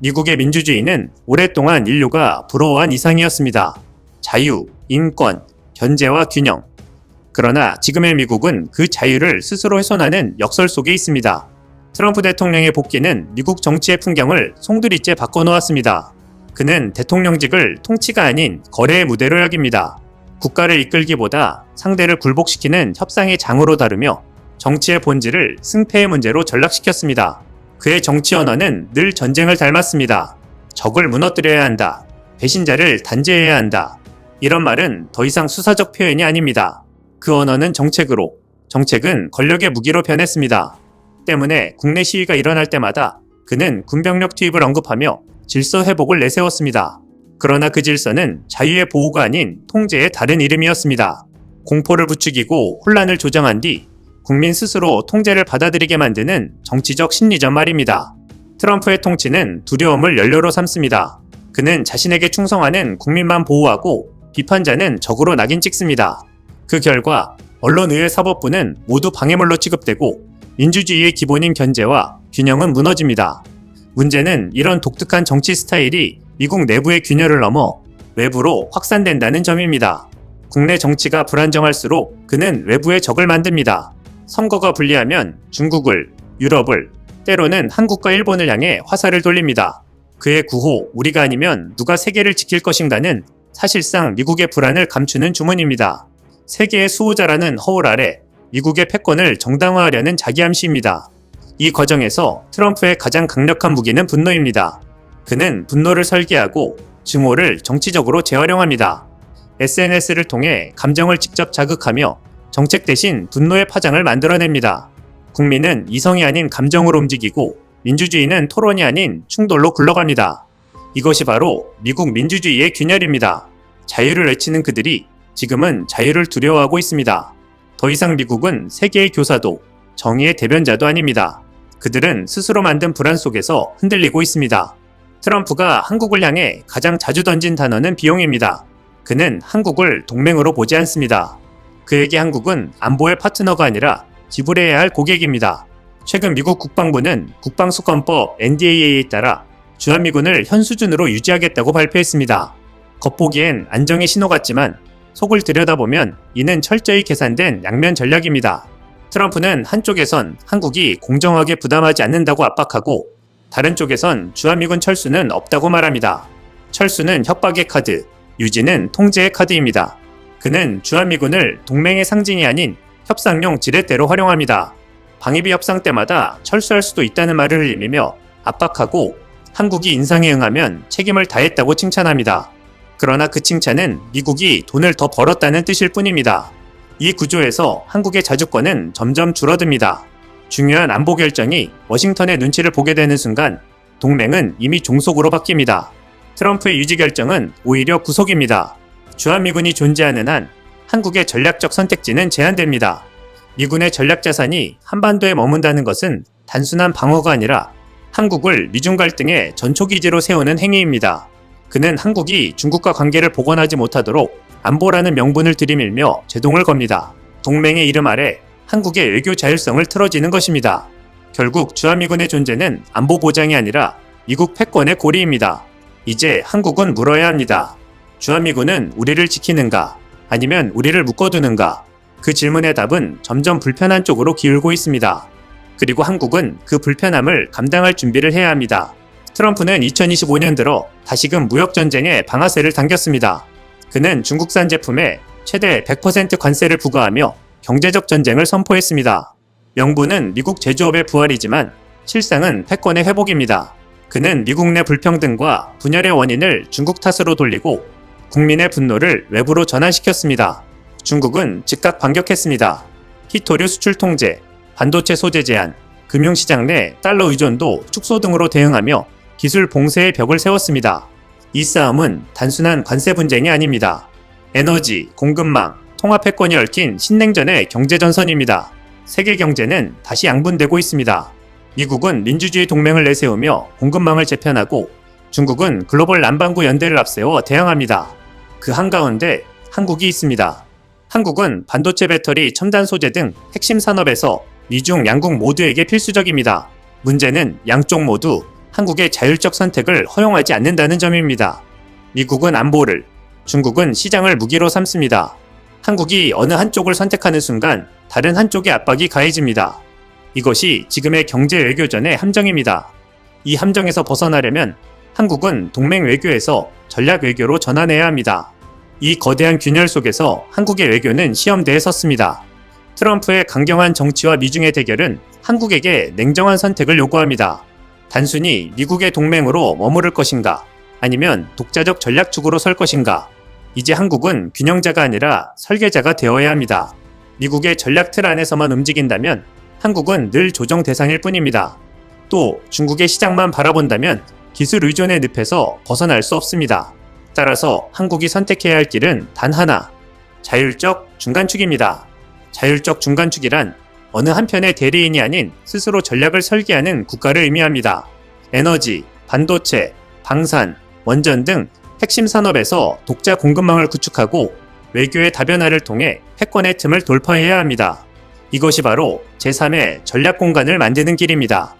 미국의 민주주의는 오랫동안 인류가 부러워한 이상이었습니다. 자유, 인권, 견제와 균형. 그러나 지금의 미국은 그 자유를 스스로 훼손하는 역설 속에 있습니다. 트럼프 대통령의 복귀는 미국 정치의 풍경을 송두리째 바꿔놓았습니다. 그는 대통령직을 통치가 아닌 거래의 무대로 여깁니다. 국가를 이끌기보다 상대를 굴복시키는 협상의 장으로 다루며 정치의 본질을 승패의 문제로 전락시켰습니다. 그의 정치 언어는 늘 전쟁을 닮았습니다. 적을 무너뜨려야 한다. 배신자를 단죄해야 한다. 이런 말은 더 이상 수사적 표현이 아닙니다. 그 언어는 정책으로, 정책은 권력의 무기로 변했습니다. 때문에 국내 시위가 일어날 때마다 그는 군병력 투입을 언급하며 질서 회복을 내세웠습니다. 그러나 그 질서는 자유의 보호가 아닌 통제의 다른 이름이었습니다. 공포를 부추기고 혼란을 조정한 뒤 국민 스스로 통제를 받아들이게 만드는 정치적 심리전 말입니다. 트럼프의 통치는 두려움을 연료로 삼습니다. 그는 자신에게 충성하는 국민만 보호하고 비판자는 적으로 낙인 찍습니다. 그 결과 언론의회 사법부는 모두 방해물로 취급되고 민주주의의 기본인 견제와 균형은 무너집니다. 문제는 이런 독특한 정치 스타일이 미국 내부의 균열을 넘어 외부로 확산된다는 점입니다. 국내 정치가 불안정할수록 그는 외부의 적을 만듭니다. 선거가 불리하면 중국을, 유럽을, 때로는 한국과 일본을 향해 화살을 돌립니다. 그의 구호, 우리가 아니면 누가 세계를 지킬 것인가는 사실상 미국의 불안을 감추는 주문입니다. 세계의 수호자라는 허울 아래 미국의 패권을 정당화하려는 자기암시입니다. 이 과정에서 트럼프의 가장 강력한 무기는 분노입니다. 그는 분노를 설계하고 증오를 정치적으로 재활용합니다. SNS를 통해 감정을 직접 자극하며 정책 대신 분노의 파장을 만들어냅니다. 국민은 이성이 아닌 감정으로 움직이고 민주주의는 토론이 아닌 충돌로 굴러갑니다. 이것이 바로 미국 민주주의의 균열입니다. 자유를 외치는 그들이 지금은 자유를 두려워하고 있습니다. 더 이상 미국은 세계의 교사도 정의의 대변자도 아닙니다. 그들은 스스로 만든 불안 속에서 흔들리고 있습니다. 트럼프가 한국을 향해 가장 자주 던진 단어는 비용입니다. 그는 한국을 동맹으로 보지 않습니다. 그에게 한국은 안보의 파트너가 아니라 지불해야 할 고객입니다. 최근 미국 국방부는 국방수권법 NDAA에 따라 주한미군을 현 수준으로 유지하겠다고 발표했습니다. 겉보기엔 안정의 신호 같지만 속을 들여다보면 이는 철저히 계산된 양면 전략입니다. 트럼프는 한쪽에선 한국이 공정하게 부담하지 않는다고 압박하고 다른 쪽에선 주한미군 철수는 없다고 말합니다. 철수는 협박의 카드, 유지는 통제의 카드입니다. 그는 주한미군을 동맹의 상징이 아닌 협상용 지렛대로 활용합니다. 방위비 협상 때마다 철수할 수도 있다는 말을 흘리며 압박하고 한국이 인상에 응하면 책임을 다했다고 칭찬합니다. 그러나 그 칭찬은 미국이 돈을 더 벌었다는 뜻일 뿐입니다. 이 구조에서 한국의 자주권은 점점 줄어듭니다. 중요한 안보 결정이 워싱턴의 눈치를 보게 되는 순간 동맹은 이미 종속으로 바뀝니다. 트럼프의 유지 결정은 오히려 구속입니다. 주한미군이 존재하는 한 한국의 전략적 선택지는 제한됩니다. 미군의 전략 자산이 한반도에 머문다는 것은 단순한 방어가 아니라 한국을 미중 갈등의 전초기지로 세우는 행위입니다. 그는 한국이 중국과 관계를 복원하지 못하도록 안보라는 명분을 들이밀며 제동을 겁니다. 동맹의 이름 아래 한국의 외교 자율성을 틀어지는 것입니다. 결국 주한미군의 존재는 안보 보장이 아니라 미국 패권의 고리입니다. 이제 한국은 물어야 합니다. 주한미군은 우리를 지키는가 아니면 우리를 묶어두는가? 그 질문의 답은 점점 불편한 쪽으로 기울고 있습니다. 그리고 한국은 그 불편함을 감당할 준비를 해야 합니다. 트럼프는 2025년 들어 다시금 무역전쟁에 방아쇠를 당겼습니다. 그는 중국산 제품에 최대 100% 관세를 부과하며 경제적 전쟁을 선포했습니다. 명분은 미국 제조업의 부활이지만 실상은 패권의 회복입니다. 그는 미국 내 불평등과 분열의 원인을 중국 탓으로 돌리고 국민의 분노를 외부로 전환시켰습니다. 중국은 즉각 반격했습니다. 히토류 수출 통제, 반도체 소재 제한, 금융시장 내 달러 의존도 축소 등으로 대응하며 기술 봉쇄의 벽을 세웠습니다. 이 싸움은 단순한 관세 분쟁이 아닙니다. 에너지, 공급망, 통합 패권이 얽힌 신냉전의 경제전선입니다. 세계 경제는 다시 양분되고 있습니다. 미국은 민주주의 동맹을 내세우며 공급망을 재편하고 중국은 글로벌 남반구 연대를 앞세워 대항합니다. 그 한가운데 한국이 있습니다. 한국은 반도체 배터리, 첨단 소재 등 핵심 산업에서 미중 양국 모두에게 필수적입니다. 문제는 양쪽 모두 한국의 자율적 선택을 허용하지 않는다는 점입니다. 미국은 안보를, 중국은 시장을 무기로 삼습니다. 한국이 어느 한쪽을 선택하는 순간 다른 한쪽의 압박이 가해집니다. 이것이 지금의 경제 외교전의 함정입니다. 이 함정에서 벗어나려면 한국은 동맹 외교에서 전략 외교로 전환해야 합니다. 이 거대한 균열 속에서 한국의 외교는 시험대에 섰습니다. 트럼프의 강경한 정치와 미중의 대결은 한국에게 냉정한 선택을 요구합니다. 단순히 미국의 동맹으로 머무를 것인가, 아니면 독자적 전략축으로 설 것인가. 이제 한국은 균형자가 아니라 설계자가 되어야 합니다. 미국의 전략 틀 안에서만 움직인다면 한국은 늘 조정 대상일 뿐입니다. 또 중국의 시장만 바라본다면 기술 의존의 늪에서 벗어날 수 없습니다. 따라서 한국이 선택해야 할 길은 단 하나, 자율적 중간축입니다. 자율적 중간축이란 어느 한편의 대리인이 아닌 스스로 전략을 설계하는 국가를 의미합니다. 에너지, 반도체, 방산, 원전 등 핵심 산업에서 독자 공급망을 구축하고 외교의 다변화를 통해 패권의 틈을 돌파해야 합니다. 이것이 바로 제3의 전략 공간을 만드는 길입니다.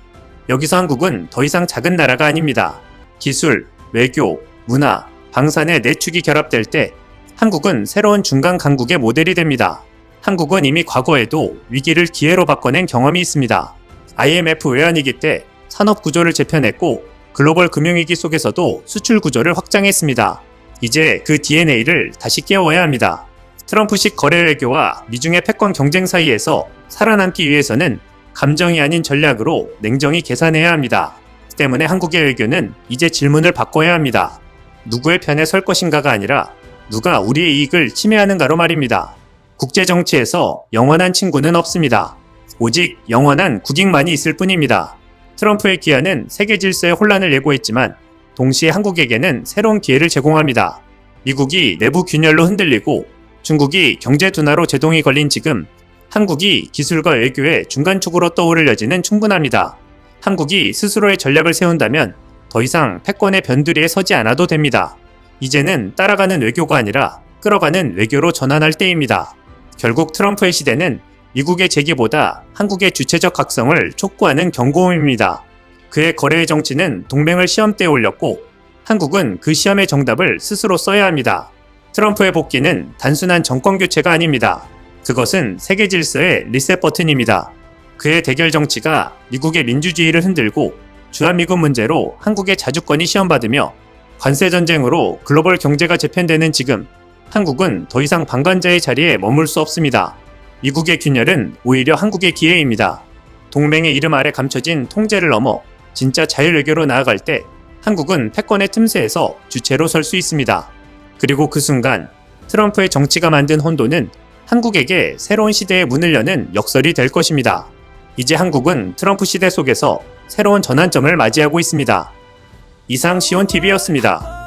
여기서 한국은 더 이상 작은 나라가 아닙니다. 기술, 외교, 문화, 방산의 네 축이 결합될 때 한국은 새로운 중간 강국의 모델이 됩니다. 한국은 이미 과거에도 위기를 기회로 바꿔낸 경험이 있습니다. IMF 외환위기 때 산업 구조를 재편했고 글로벌 금융위기 속에서도 수출 구조를 확장했습니다. 이제 그 DNA를 다시 깨워야 합니다. 트럼프식 거래 외교와 미중의 패권 경쟁 사이에서 살아남기 위해서는 감정이 아닌 전략으로 냉정히 계산해야 합니다. 때문에 한국의 외교는 이제 질문을 바꿔야 합니다. 누구의 편에 설 것인가가 아니라 누가 우리의 이익을 침해하는가로 말입니다. 국제 정치에서 영원한 친구는 없습니다. 오직 영원한 국익만이 있을 뿐입니다. 트럼프의 기한은 세계 질서의 혼란을 예고했지만 동시에 한국에게는 새로운 기회를 제공합니다. 미국이 내부 균열로 흔들리고 중국이 경제 둔화로 제동이 걸린 지금 한국이 기술과 외교의 중간축으로 떠오를 여지는 충분합니다. 한국이 스스로의 전략을 세운다면 더 이상 패권의 변두리에 서지 않아도 됩니다. 이제는 따라가는 외교가 아니라 끌어가는 외교로 전환할 때입니다. 결국 트럼프의 시대는 미국의 재기보다 한국의 주체적 각성을 촉구하는 경고음입니다. 그의 거래의 정치는 동맹을 시험대에 올렸고 한국은 그 시험의 정답을 스스로 써야 합니다. 트럼프의 복귀는 단순한 정권 교체가 아닙니다. 그것은 세계 질서의 리셋 버튼입니다. 그의 대결 정치가 미국의 민주주의를 흔들고 주한미군 문제로 한국의 자주권이 시험받으며 관세 전쟁으로 글로벌 경제가 재편되는 지금 한국은 더 이상 방관자의 자리에 머물 수 없습니다. 미국의 균열은 오히려 한국의 기회입니다. 동맹의 이름 아래 감춰진 통제를 넘어 진짜 자율외교로 나아갈 때 한국은 패권의 틈새에서 주체로 설 수 있습니다. 그리고 그 순간 트럼프의 정치가 만든 혼돈은 한국에게 새로운 시대의 문을 여는 역설이 될 것입니다. 이제 한국은 트럼프 시대 속에서 새로운 전환점을 맞이하고 있습니다. 이상 시온TV였습니다.